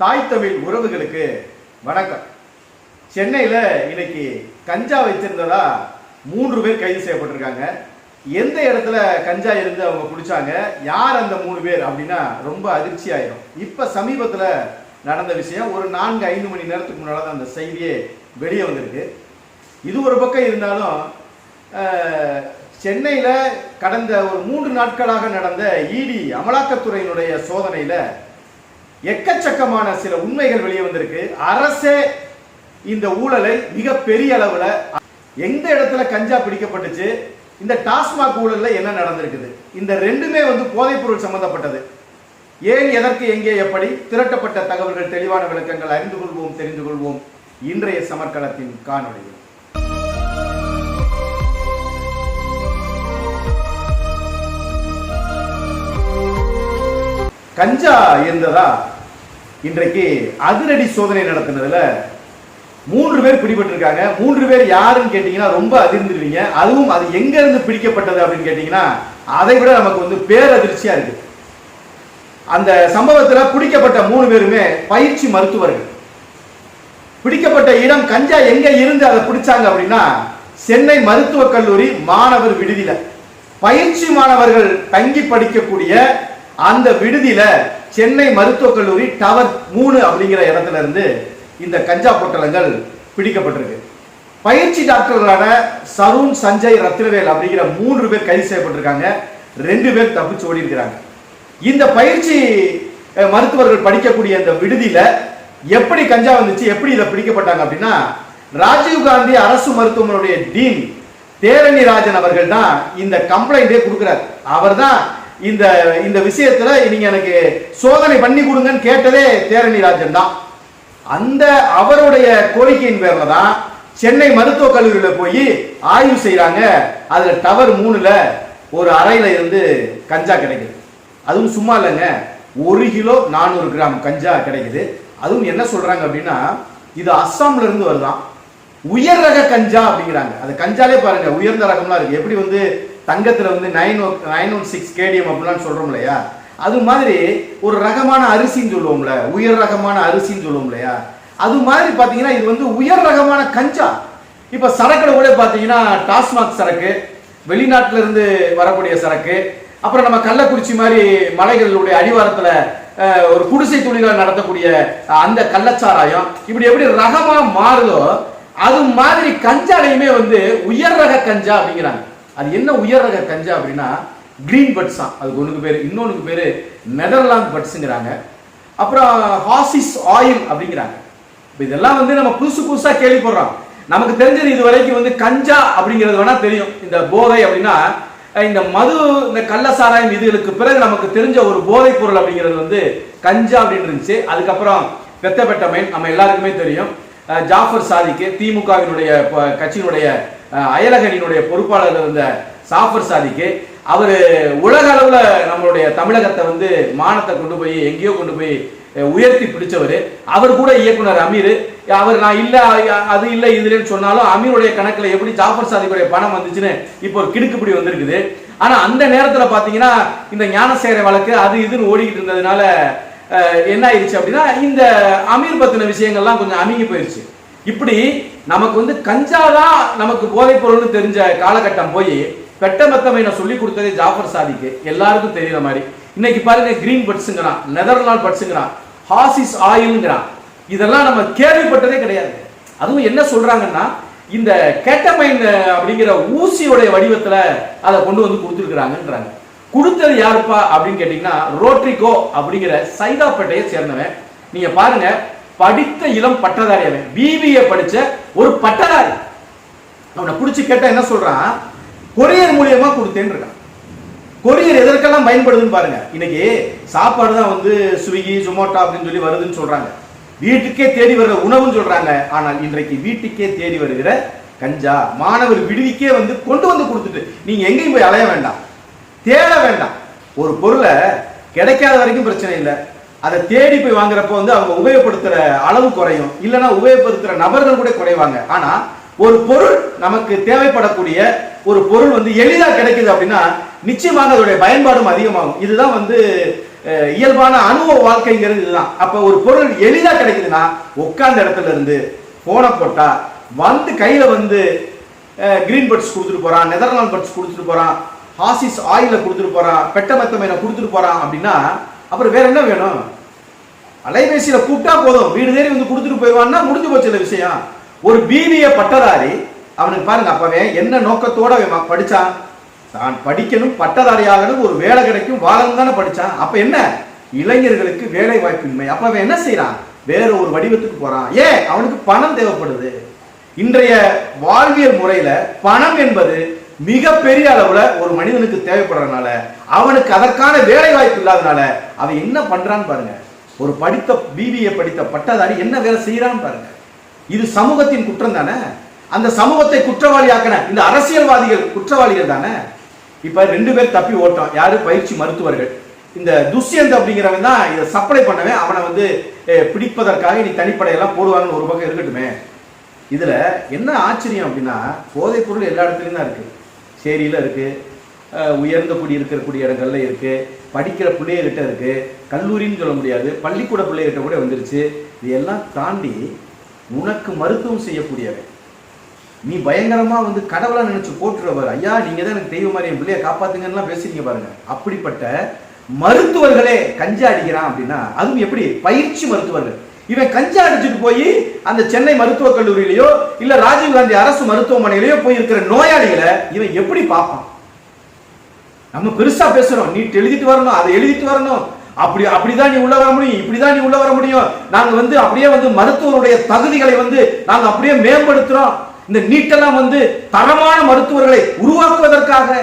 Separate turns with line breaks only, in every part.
தாய் தமிழ் உறவுகளுக்கு வணக்கம். சென்னையில் இன்னைக்கு கஞ்சா வச்சிருந்ததா மூன்று பேர் கைது செய்யப்பட்டிருக்காங்க. எந்த இடத்துல கஞ்சா இருந்து அவங்க பிடிச்சாங்க யார் அந்த மூணு பேர் அப்படின்னா ரொம்ப அதிர்ச்சி ஆயிரும். இப்போ சமீபத்தில் நடந்த விஷயம் ஒரு நான்கு ஐந்து மணி நேரத்துக்கு முன்னால் தான் அந்த செய்தியே வெளியே வந்திருக்கு. இது ஒரு பக்கம் இருந்தாலும் சென்னையில் கடந்த ஒரு மூன்று நாட்களாக நடந்த இடி அமலாக்கத்துறையினுடைய சோதனையில் எக்கச்சக்கமான சில உண்மைகள் வெளியே வந்திருக்கு. அரசே இந்த ஊழலை மிக பெரிய அளவில் எந்த இடத்துல கஞ்சா பிடிக்கப்பட்டுச்சு இந்த டாஸ்மாக் ஊழலில் என்ன நடந்திருக்குது? இந்த ரெண்டுமே வந்து போதைப் பொருள் சம்பந்தப்பட்டது. ஏன் எதற்கு எங்கே எப்படி திரட்டப்பட்ட தகவல்கள் தெளிவான விளக்கங்கள் அறிந்து கொள்வோம் தெரிந்து கொள்வோம். இன்றைய சமர்க்களத்தின் காணொலியில் கஞ்சா இருந்ததா இன்றைக்கு அதிரடி சோதனை நடத்தினதுல மூன்று பேர் பிடிபட்டிருக்காங்க. மூன்று பேர் யாருன்னு கேட்டீங்கன்னா ரொம்ப அதிர்ந்துருவீங்க. அதுவும் அது எங்க இருந்து பிடிக்கப்பட்டது அப்படின்னு கேட்டீங்கன்னா அதை விட நமக்கு வந்து பேரதிர்ச்சியா இருக்கு. அந்த சம்பவத்துல பிடிக்கப்பட்ட மூணு பேருமே பயிற்சி மருத்துவர்கள். பிடிக்கப்பட்ட இடம் கஞ்சா எங்க இருந்து அதை பிடிச்சாங்க அப்படின்னா சென்னை மருத்துவக் கல்லூரி மாணவர் விடுதியில. பயிற்சி மாணவர்கள் தங்கி படிக்கக்கூடிய அந்த விடுதியில சென்னை மருத்துவக் கல்லூரி டவர் மூணு அப்படிங்கிற இடத்துல இருந்து இந்த கஞ்சா பொட்டலங்கள் பிடிக்கப்பட்டிருக்கு. பயிற்சி டாக்டர்களான சருண் சஞ்சய் ரத்னவேல் அப்படிங்கிற மூன்று பேர் கைது செய்யப்பட்டிருக்காங்க. ரெண்டு பேர் தப்பிச்சு ஓடி இருக்கிறாங்க இந்த பயிற்சி மருத்துவர்கள் படிக்கக்கூடிய இந்த விடுதியில எப்படி கஞ்சா வந்துச்சு எப்படி இதை பிடிக்கப்பட்டாங்க அப்படின்னா ராஜீவ் காந்தி அரசு மருத்துவமனையுடைய டீன் தேரணி ராஜன் அவர்கள் தான் இந்த கம்ப்ளைண்டே கொடுக்கிறார். அவர் தான் இந்த இந்த விஷயத்துல நீங்க எனக்கு சோதனை பண்ணி கொடுங்கன்னு கேட்டதே தேரணி ராஜன் தான். அந்த அவருடைய கோரிக்கையின் பேர்ல தான் சென்னை மருத்துவக் கல்லூரியில போய் ஆய்வு செய்கிறாங்க அதுல டவர் மூணுல ஒரு அறையில இருந்து கஞ்சா கிடைக்குது. அதுவும் சும்மா இல்லைங்க. ஒரு கிலோ நானூறு கிராம் கஞ்சா கிடைக்குது. அதுவும் என்ன சொல்றாங்க அப்படின்னா இது அஸ்ஸாம்ல இருந்து வருதான். உயர் ரக கஞ்சா அப்படிங்கிறாங்க. அது கஞ்சாலே பாருங்க உயர்ந்த ரகம்லாம் இருக்கு. எப்படி வந்து தங்கத்தில் வந்து nine nine one six KTM அப்படிலாம் சொல்கிறோம் இல்லையா? அது மாதிரி ஒரு ரகமான அரிசின்னு சொல்லுவோம்ல உயர் ரகமான அரிசின்னு சொல்லுவோம் இல்லையா? அது மாதிரி பார்த்தீங்கன்னா இது வந்து உயர் ரகமான கஞ்சா. இப்போ சரக்கில் கூட பார்த்தீங்கன்னா டாஸ்மாக் சரக்கு வெளிநாட்டிலிருந்து வரக்கூடிய சரக்கு அப்புறம் நம்ம கள்ளக்குறிச்சி மாதிரி மலைகளுடைய அடிவாரத்தில் ஒரு குடிசை தொழிலாக நடத்தக்கூடிய அந்த கள்ளச்சாராயம் இப்படி எப்படி ரகமாக மாறுதோ அது மாதிரி கஞ்சாலையுமே வந்து உயர் ரக கஞ்சா அப்படிங்கிறாங்க. அது என்ன உயர் ரக கஞ்சா அப்படின்னா கிரீன் பட்ஸா அதுக்கு ஒன்றுக்கு பேர் இன்னொன்னுக்கு பேர் நெதர்லாந்து பட்ஸுங்கிறாங்க அப்புறம் ஹாசிஸ் ஆயில் அப்படிங்கிறாங்க. இப்போ இதெல்லாம் வந்து நம்ம புதுசு புதுசாக கேள்விப்படுறோம். நமக்கு தெரிஞ்சது இது வரைக்கும் வந்து கஞ்சா அப்படிங்கிறது வேணா தெரியும். இந்த போதை அப்படின்னா இந்த மது இந்த கள்ள சாராயம் இதுகளுக்கு பிறகு நமக்கு தெரிஞ்ச ஒரு போதைப் பொருள் அப்படிங்கிறது வந்து கஞ்சா அப்படின்னு இருந்துச்சு. அதுக்கப்புறம் பெத்தப்பெட்டமைன் நம்ம எல்லாருக்குமே தெரியும். ஜாஃபர் சாதிக்கு திமுகவினுடைய கட்சியினுடைய அயலகனினுடைய பொறுப்பாளர் இருந்த சாஃபர் சாதிக்கு. அவர் உலக அளவில் நம்மளுடைய தமிழகத்தை வந்து மானத்தை கொண்டு போய் எங்கேயோ கொண்டு போய் உயர்த்தி பிடிச்சவர். அவர் கூட இயக்குனர் அமீர். அவர் நான் இல்லை அது இல்லை இதுலன்னு சொன்னாலும் அமீருடைய கணக்கில் எப்படி ஜாஃபர் சாதிக்குடைய பணம் வந்துச்சுன்னு இப்போ ஒரு கிடுக்குப்பிடி வந்திருக்குது. ஆனால் அந்த நேரத்தில் பார்த்தீங்கன்னா இந்த ஞானசேகர வழக்கு அது இதுன்னு ஓடிக்கிட்டு இருந்ததுனால என்ன ஆயிடுச்சு அப்படின்னா இந்த அமீர் பத்தின விஷயங்கள்லாம் கொஞ்சம் அமுங்கி போயிடுச்சு இப்படி நமக்கு வந்து கஞ்சாதான் நமக்கு போதைப் பொருள்னு தெரிஞ்ச காலகட்டம் போய் பெட்ட மெத்தமைனை சொல்லி கொடுத்ததே ஜாஃபர் சாதிக்கு. எல்லாருக்கும் தெரியுற மாதிரி. இன்னைக்கு பாருங்க கிரீன் பட்ஸுங்கிறான் நெதர்லாண்ட் பட்ஸுங்கிறான் ஹாசிஸ் ஆயில்ங்கிறான் இதெல்லாம் நம்ம கேள்விப்பட்டதே கிடையாது. அதுவும் என்ன சொல்றாங்கன்னா இந்த கேட்டமைன் அப்படிங்கிற ஊசியோடைய வடிவத்துல அதை கொண்டு வந்து கொடுத்துருக்குறாங்கன்றாங்க. கொடுத்தது யாருப்பா அப்படின்னு கேட்டீங்கன்னா ரோட்ரிகோ அப்படிங்கிற சைதாப்பேட்டையை சேர்ந்தவன். நீங்க பாருங்க படித்த இளம் பட்டதாரி அவன். பிபிஏ படிச்ச ஒரு பட்டதாரி. அவனை பிடிச்சி கேட்டா என்ன சொல்றான்? கொரியர் மூலியமா கொடுத்தேன்னு இருக்கான். கொரியர் எதற்கெல்லாம் பயன்படுதுன்னு பாருங்க. இன்னைக்கு சாப்பாடு தான் வந்து ஸ்விக்கி ஜொமோட்டோ அப்படின்னு சொல்லி வருதுன்னு சொல்றாங்க. வீட்டுக்கே தேடி வருகிற உணவுன்னு சொல்றாங்க. ஆனால் இன்றைக்கு வீட்டுக்கே தேடி வருகிற கஞ்சா மாணவர் விடுதிக்கே வந்து கொண்டு வந்து கொடுத்துட்டு நீங்க எங்கேயும் போய் அலைய வேண்டாம். தேட வேண்டாம். ஒரு பொருளை கிடைக்காத வரைக்கும் பிரச்சனை இல்லை. அதை தேடி போய் வாங்குறப்போ வந்து அவங்க உபயோகப்படுத்துற அளவு குறையும். இல்லைன்னா உபயோகப்படுத்துற நபர்கள் கூட குறைவாங்க. ஆனா ஒரு பொருள் நமக்கு தேவைப்படக்கூடிய ஒரு பொருள் வந்து எளிதாக கிடைக்குது அப்படின்னா நிச்சயமாக அதோடைய பயன்பாடும் அதிகமாகும். இதுதான் வந்து இயல்பான அனுபவ வாழ்க்கைங்கிறது இதுதான். அப்ப ஒரு பொருள் எளிதாக கிடைக்குதுன்னா உட்கார்ந்த இடத்துல இருந்து போனை போட்டா வந்து கையில வந்து கிரீன் பட்ஸ் கொடுத்துட்டு போறான் நெதர்லாண்ட் பட்ஸ் கொடுத்துட்டு போறான் ஹாசிஸ் ஆயில கொடுத்துட்டு போறான் பெட்ட மெத்தமையில கொடுத்துட்டு போறான் அப்படின்னா அப்புறம் வேற என்ன வேணும்? அலைபேசியில கூப்பிட்டா போதும். வீடு தேடி வந்து கொடுத்துட்டு போயிடுவான்னா முடிஞ்சு போச்சு இந்த விஷயம். ஒரு பிபிஏ பட்டதாரி அவனுக்கு பாருங்க அப்பவே என்ன நோக்கத்தோட அவன் படிச்சான்? தான் படிக்கணும் பட்டதாரியாகணும் ஒரு வேலை கிடைக்கும் வாழணும் தானே படிச்சான். அப்ப என்ன? இளைஞர்களுக்கு வேலை வாய்ப்பின்மை. அப்ப அவன் என்ன செய்யறான் வேற ஒரு வடிவத்துக்கு போறான். ஏன்? அவனுக்கு பணம் தேவைப்படுது. இன்றைய வாழ்வியல் முறையில பணம் என்பது மிகப்பெரிய அளவுல ஒரு மனிதனுக்கு தேவைப்படுறதுனால. அவனுக்கு அதற்கான வேலை வாய்ப்பு இல்லாதனால அவன் என்ன பண்றான்னு பாருங்க. ஒரு படித்த பிபிஏ படித்த பட்டதாரி என்ன வேலை செய்யறான்னு பாருங்க. இது சமூகத்தின் குற்றம் தானே? அந்த சமூகத்தை குற்றவாளியாக்கின இந்த அரசியல்வாதிகள் குற்றவாளிகள் தானே? இப்ப ரெண்டு பேர் தப்பி ஓட்டம். யாரு? பயிற்சி மருத்துவர்கள். இந்த துஷ்யந்த் அப்படிங்கிறவன் தான் இதை சப்ளை பண்ணவன். அவனை வந்து பிடிப்பதற்காக நீ தனிப்படையெல்லாம் போடுவாங்கன்னு ஒரு பக்கம் இருக்கட்டுமே. இதுல என்ன ஆச்சரியம் அப்படின்னா போதைப் பொருள் எல்லா இடத்துலயும் தான் இருக்கு. சேரியில இருக்கு. உயர்ந்த குடி இருக்கக்கூடிய இடங்கள்ல இருக்கு. படிக்கிற பிள்ளைகிட்ட இருக்கு. கல்லூரின்னு சொல்ல முடியாது. பள்ளிக்கூட பிள்ளைகிட்ட கூட வந்துருச்சு. இதெல்லாம் தாண்டி உனக்கு மருத்துவம் செய்யக்கூடியவை நீ பயங்கரமா வந்து கடவுளாக நினைச்சு போட்டுருவார் ஐயா நீங்க தான் எனக்கு தெய்வ மாதிரி என் பிள்ளைய காப்பாத்துங்கன்னு பேசுறீங்க பாருங்க. அப்படிப்பட்ட மருத்துவர்களே கஞ்சா அடிக்கிறான் அப்படின்னா அதுவும் எப்படி? பயிற்சி மருத்துவர்கள். இவன் கஞ்சா அடிச்சுட்டு போய் அந்த சென்னை மருத்துவக் கல்லூரியிலையோ இல்ல ராஜீவ்காந்தி அரசு மருத்துவமனையிலையோ போய் இருக்கிற நோயாளிகளை இவன் எப்படி பார்ப்பான்? நம்ம பெருசா பேசுறோம். நீட் எழுதிட்டு வரணும் அதை எழுதிட்டு வரணும். அப்படி அப்படிதான் நீ உள்ள வர முடியும். இப்படிதான் நீ உள்ள வர முடியும். நாங்க வந்து அப்படியே வந்து மருத்துவருடைய தகுதிகளை வந்து நாங்க அப்படியே மேம்படுத்துறோம். இந்த நீட்டெல்லாம் வந்து தரமான மருத்துவர்களை உருவாக்குவதற்காக.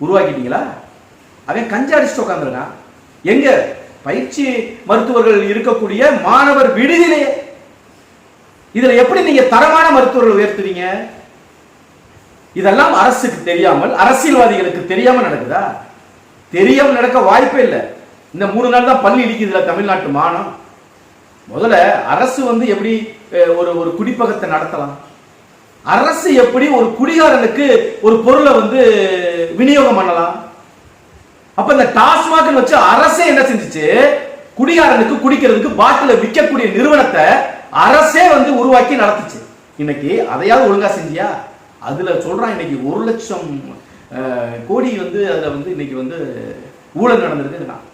உருவாக்கிட்டீங்களா? அவன் கஞ்சா அடிச்சுட்டு உட்காந்துருக்கான் எங்க? பயிற்சி மருத்துவர்கள் இருக்கக்கூடிய மாணவர் விடுதியிலே. இதுல எப்படி நீங்க தரமான மருத்துவர்கள் உயர்த்துறீங்க? இதெல்லாம் அரசுக்கு தெரியாமல் அரசியல்வாதிகளுக்கு தெரியாமல் நடக்குதா? தெரியாமல் நடக்க வாய்ப்பே இல்லை. இந்த மூணு நாள் தான் பள்ளி இடிக்குதுல தமிழ்நாட்டு மானம். முதல்ல அரசு வந்து எப்படி ஒரு ஒரு குடிப்பகத்தை நடத்தலாம்? அரசு எப்படி ஒரு குடிகாரனுக்கு ஒரு பொருளை வந்து விநியோகம் பண்ணலாம்? அப்ப இந்த டாஸ்மாக் வச்சு அரசே என்ன செஞ்சுச்சு? குடிகாரனுக்கு குடிக்கிறதுக்கு பாட்டில விற்கக்கூடிய நிறுவனத்தை அரசே வந்து உருவாக்கி நடத்துச்சு. இன்னைக்கு அதையாவது ஒழுங்கா செஞ்சியா? அதில் சொல்கிறான் இன்னைக்கு ஒரு லட்சம் கோடி வந்து அதில் வந்து இன்னைக்கு வந்து ஊழல் நடந்திருக்குங்கிறான்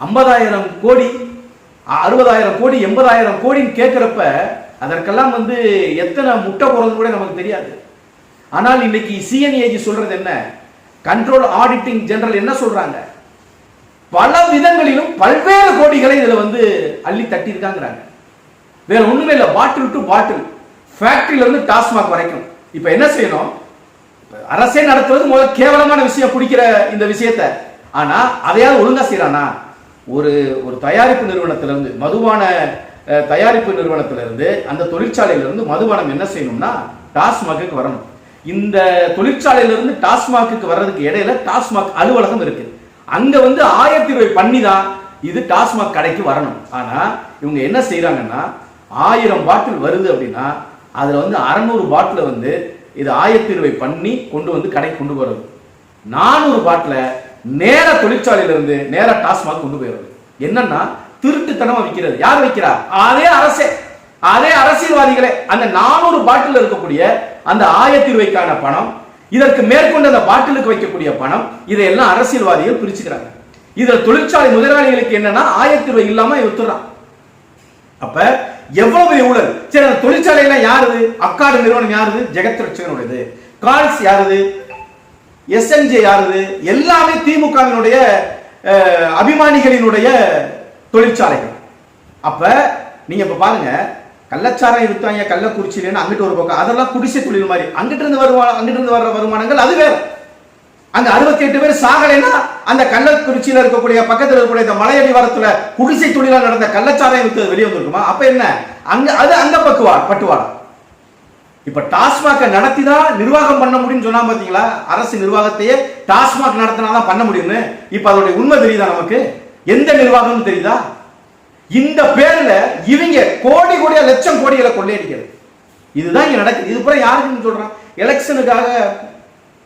ஐம்பதாயிரம் கோடி அறுபதாயிரம் கோடி எண்பதாயிரம் கோடின்னு கேட்குறப்ப அதற்கெல்லாம் வந்து எத்தனை முட்டை போறது கூட நமக்கு தெரியாது. ஆனால் இன்னைக்கு சிஎன்ஏஜி சொல்றது என்ன? கண்ட்ரோல் ஆடிட்டிங் ஜெனரல் என்ன சொல்றாங்க? பல விதங்களிலும் பல்வேறு கோடிகளை இதுல வந்து அள்ளி தட்டி இருக்காங்கிறாங்க வேற ஒண்ணுமே இல்லை பாட்டில் டு பாட்டில் ஃபேக்ட்ரியிலேருந்து டாஸ்மாக் வரைக்கும். இப்ப என்ன செய்யணும்? அரசே நடத்துவது முதல்ல கேவலமான விஷயம் பிடிக்கிற இந்த விஷயத்த. ஆனா அதையாவது ஒழுங்கா செய்யறானா? ஒரு ஒரு தயாரிப்பு நிறுவனத்திலிருந்து மதுவான மதுபான தயாரிப்பு நிறுவனத்திலிருந்து அந்த தொழிற்சாலையிலிருந்து மதுபானம் என்ன செய்யணும்னா டாஸ்மாக்கு வரணும். இந்த தொழிற்சாலையிலிருந்து டாஸ்மாக்கு வர்றதுக்கு இடையில டாஸ்மாக் அலுவலகம் இருக்கு. அங்க வந்து ஆயிரத்தி ரூபாய் பண்ணி தான் இது டாஸ்மாக் கடைக்கு வரணும். ஆனா இவங்க என்ன செய்யறாங்கன்னா ஆயிரம் பாட்டில் வருது அப்படின்னா அதில் வந்து அறநூறு பாட்டில் வந்து இது ஆயத்தீர்வை பண்ணி கொண்டு வந்து கடைக்கு கொண்டு போகிறது நானூறு பாட்டில் நேர தொழிற்சாலையிலிருந்து நேர டாஸ்மாக் கொண்டு போயிடுறது என்னன்னா திருட்டுத்தனமா விற்கிறது யார் வைக்கிறா? அதே அரசே. அதே அரசியல்வாதிகளே. அந்த நானூறு பாட்டில் இருக்கக்கூடிய அந்த ஆயத்தீர்வைக்கான பணம் இதற்கு மேற்கொண்டு அந்த பாட்டிலுக்கு வைக்கக்கூடிய பணம் இதையெல்லாம் அரசியல்வாதிகள் பிரிச்சுக்கிறாங்க. இதுல தொழிற்சாலை முதலாளிகளுக்கு என்னன்னா ஆயத்தீர்வை இல்லாமல் இல்லாம வித்துறான் அப்ப எவ்வளவு பெரிய ஊழல்? சரி அந்த தொழிற்சாலையில யாருது? அக்காடு நிறுவனம் யாருது? ஜெகத் ரட்சகனுடையது கால்ஸ் யாருது எஸ்என்ஜே யாருது? எல்லாமே திமுகவினுடைய அபிமானிகளினுடைய தொழிற்சாலைகள். அப்ப நீங்க இப்ப பாருங்க கள்ளச்சாரம் இருக்காங்க கள்ளக்குறிச்சியிலேன்னு அங்கிட்டு ஒரு பக்கம் அதெல்லாம் குடிசை தொழில் மாதிரி. அங்கிட்டு இருந்து வருமான அங்கிட்டு இருந்து வர்ற வருமானங்கள் அது வேற. அந்த அறுபத்தி எட்டு பேர் சாகலைன்னா அந்த கள்ளக்குறிச்சியில இருக்கக்கூடிய பக்கத்தில் இருக்கக்கூடிய இந்த மலையடிவாரத்துல குடிசை தொழிலா நடந்த கள்ளச்சாராயம் வித்து வெளியே வந்திருக்குமா? அப்ப என்ன? அங்க அது அங்க பக்குவா பட்டுவாடா? இப்ப டாஸ்மாக நடத்தி தான் நிர்வாகம் பண்ண முடியும்னு சொன்னா பாத்தீங்களா? அரசு நிர்வாகத்தையே டாஸ்மாக் நடத்தினாதான் பண்ண முடியும்னு. இப்ப அதோட உண்மை தெரியுதா நமக்கு? எந்த நிர்வாகம்னு தெரியுதா? இந்த பேர்ல இவங்க கோடி கோடியா லட்சம் கோடிகளை கொள்ளையடிக்கிறது. இதுதான் இங்க நடக்குது. இது பூரா யாருக்குன்னு சொல்றான்? எலெக்ஷனுக்காக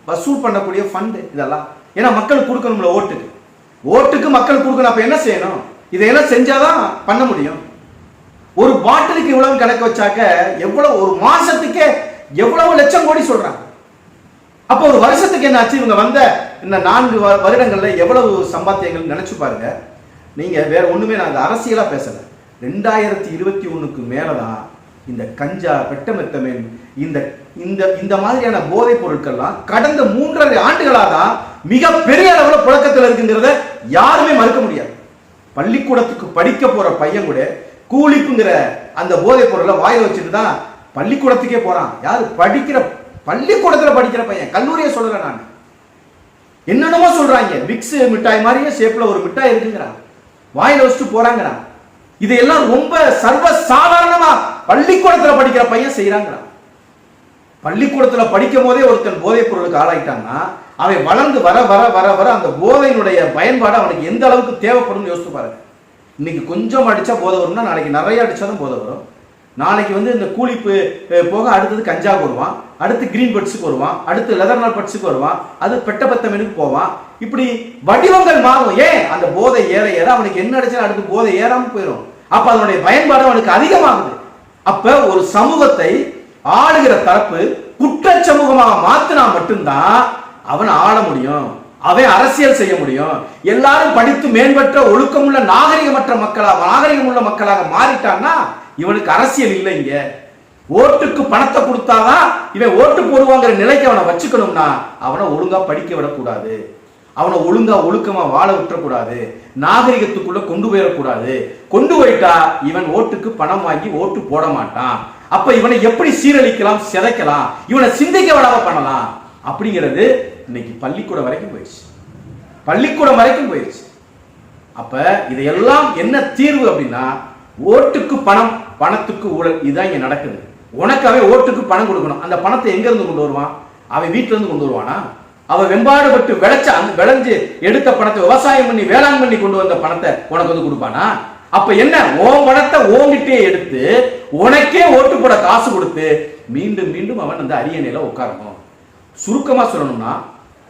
வசூல் பண்ணக்கூடிய ஃபண்டு இதெல்லாம். ஏன்னா மக்கள் கொடுக்கணும்ல ஓட்டுக்கு. ஓட்டுக்கு மக்கள் கொடுக்கணும் அப்போ என்ன செய்யணும்? இதையெல்லாம் செஞ்சாதான் பண்ண முடியும். ஒரு பாட்டிலுக்கு இவ்வளவு கணக்கு வச்சாக்க எவ்வளவு ஒரு மாசத்துக்கே எவ்வளவு லட்சம் கோடி சொல்றாங்க. அப்போ ஒரு வருஷத்துக்கு என்ன ஆச்சு? இவங்க வந்த இந்த நான்கு வ- வருடங்கள்ல எவ்வளவு சம்பாத்தியங்கள் நினைச்சு பாருங்க. நீங்க வேற ஒண்ணுமே நான் அந்த அரசியலா பேசல. ரெண்டாயிரத்தி இருபத்தி ஒண்ணுக்கு மேலதான் இந்த கஞ்சா பெட்டமெத்தமேன் இந்த இந்த இந்த மாதிரியான போதைப் பொருட்கள்லாம் கடந்த மூன்றரை ஆண்டுகளாக தான் மிக பெரிய அளவுல புழக்கத்தில் இருக்குங்கிறத யாருமே மறுக்க முடியாது. பள்ளிக்கூடத்துக்கு படிக்க போற பையன் கூட கூலிப்புங்கிற அந்த போதைப் பொருளை வாயில வச்சுட்டு தான் பள்ளிக்கூடத்துக்கே போறான். யாரு? படிக்கிற பள்ளிக்கூடத்துல படிக்கிற பையன். கல்லூரியை சொல்லல நான். என்னென்னமோ சொல்றாங்க. மிக்ஸ் மிட்டாய் மாதிரியே ஷேப்ல ஒரு மிட்டாய் இருக்குங்கிறான். வாயில வச்சுட்டு போறாங்கிறான் இதையெல்லாம் ரொம்ப சர்வ சாதாரணமா பள்ளிக்கூடத்துல படிக்கிற பையன் செய்யறாங்கிறான் பள்ளிக்கூடத்தில் படிக்கும் போதே ஒருத்தன் போதைப் பொருளுக்கு ஆளாயிட்டான்னா அவன் வளர்ந்து வர வர வர வர அந்த போதையினுடைய பயன்பாடு அவனுக்கு எந்த அளவுக்கு தேவைப்படும் யோசித்து பாருங்க. இன்னைக்கு கொஞ்சம் அடித்தா போதை வரும்னா நாளைக்கு நிறைய தான் போதை வரும். நாளைக்கு வந்து இந்த கூலிப்பு போக அடுத்தது கஞ்சாவுக்கு வருவான் அடுத்து கிரீன் பட்ஸுக்கு வருவான் அடுத்து லெதர் நாள் பட்ஸுக்கு வருவான் அது பெட்ட பத்தமனுக்கு போவான். இப்படி வடிவங்கள் மாறும். ஏன்? அந்த போதை ஏற ஏற அவனுக்கு என்ன அடிச்சாலும் அடுத்து போதை ஏறாமல் போயிடும் அப்போ அதனுடைய பயன்பாடு அவனுக்கு அதிகமாகுது. அப்போ ஒரு சமூகத்தை ஆளுகிற தரப்பு குற்ற சமூகமாக மாத்தினா மட்டும்தான் அவன் ஆள முடியும். அவன் அரசியல் செய்ய முடியும். எல்லாரும் படித்து மேம்பட்ட ஒழுக்கமுள்ள நாகரிகமற்ற மக்களாக நாகரிகமுள்ள மக்களாக மாறிட்டான்னா இவனுக்கு அரசியல் இல்லை இங்க. ஓட்டுக்கு பணத்தை கொடுத்தாதான் இவன் ஓட்டு போடுவாங்கிற நிலைக்கு அவனை வச்சுக்கணும்னா அவனை ஒழுங்கா படிக்க விடக்கூடாது. அவனை ஒழுங்கா ஒழுக்கமா வாழ விட்டுறக்கூடாது. நாகரிகத்துக்குள்ள கொண்டு போயிடக்கூடாது. கொண்டு போயிட்டா இவன் ஓட்டுக்கு பணம் வாங்கி ஓட்டு போட மாட்டான். அப்ப இவனை எப்படி சீரழிக்கலாம் சிதைக்கலாம் இவனை சிந்திக்க விடாம பண்ணலாம்? அப்படிங்கிறது இன்னைக்கு பள்ளிக்கூடம் வரைக்கும் போயிடுச்சு. பள்ளிக்கூடம் வரைக்கும் போயிடுச்சு. அப்ப இதையெல்லாம் என்ன தீர்வு அப்படின்னா ஓட்டுக்கு பணம் பணத்துக்கு ஊழல் இதுதான் இங்க நடக்குது. உனக்கு அவன் ஓட்டுக்கு பணம் கொடுக்கணும். அந்த பணத்தை எங்க இருந்து கொண்டு வருவான்? அவன் வீட்டுல இருந்து கொண்டு வருவானா? அவன் வெம்பாடுபட்டு விளைச்ச அந்த விளைஞ்சு எடுத்த பணத்தை விவசாயம் பண்ணி வேளாண் பண்ணி கொண்டு வந்த பணத்தை உனக்கு வந்து கொடுப்பானா? அப்ப என்ன? ஓ பணத்தை ஓங்கிட்டே எடுத்து உனக்கே ஓட்டு போட காசு கொடுத்து மீண்டும் மீண்டும் அவன் அந்த அரியணையில உட்காரணும். சுருக்கமா சொல்லணும்னா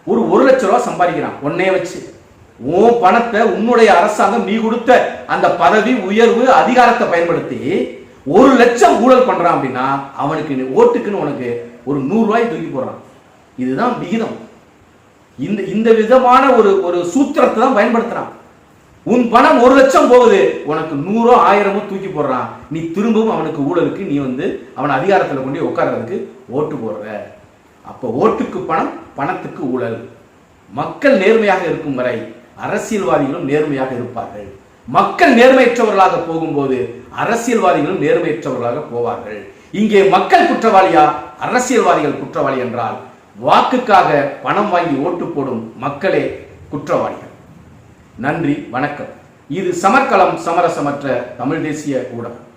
ஒரு ஒரு லட்ச ரூபா சம்பாதிக்கிறான் உன்னே வச்சு. உன் பணத்தை உன்னுடைய அரசாங்கம் நீ கொடுத்த அந்த பதவி உயர்வு அதிகாரத்தை பயன்படுத்தி ஒரு லட்சம் ஊழல் பண்றான் அப்படின்னா அவனுக்கு ஓட்டுக்குன்னு உனக்கு ஒரு நூறு ரூபாய் தூக்கி போடுறான். இதுதான் விகிதம். இந்த இந்த விதமான ஒரு ஒரு சூத்திரத்தை தான் பயன்படுத்துறான். உன் பணம் ஒரு லட்சம் போகுது. உனக்கு நூறோ ஆயிரமோ தூக்கி போடுறான் நீ திரும்பவும் அவனுக்கு ஊழலுக்கு நீ வந்து அவன் அதிகாரத்தில் கொண்டு போய் உட்கார்றதுக்கு ஓட்டு போடுற. அப்போ ஓட்டுக்கு பணம் பணத்துக்கு ஊழல். மக்கள் நேர்மையாக இருக்கும் வரை அரசியல்வாதிகளும் நேர்மையாக இருப்பார்கள். மக்கள் நேர்மையற்றவர்களாக போகும்போது அரசியல்வாதிகளும் நேர்மையற்றவர்களாக போவார்கள். இங்கே மக்கள் குற்றவாளியா? அரசியல்வாதிகள் குற்றவாளி என்றால் வாக்குக்காக பணம் வாங்கி ஓட்டு போடும் மக்களே குற்றவாளிகள். நன்றி வணக்கம். இது சமர்க்களம் சமரசமற்ற தமிழ் தேசிய ஊடகம்.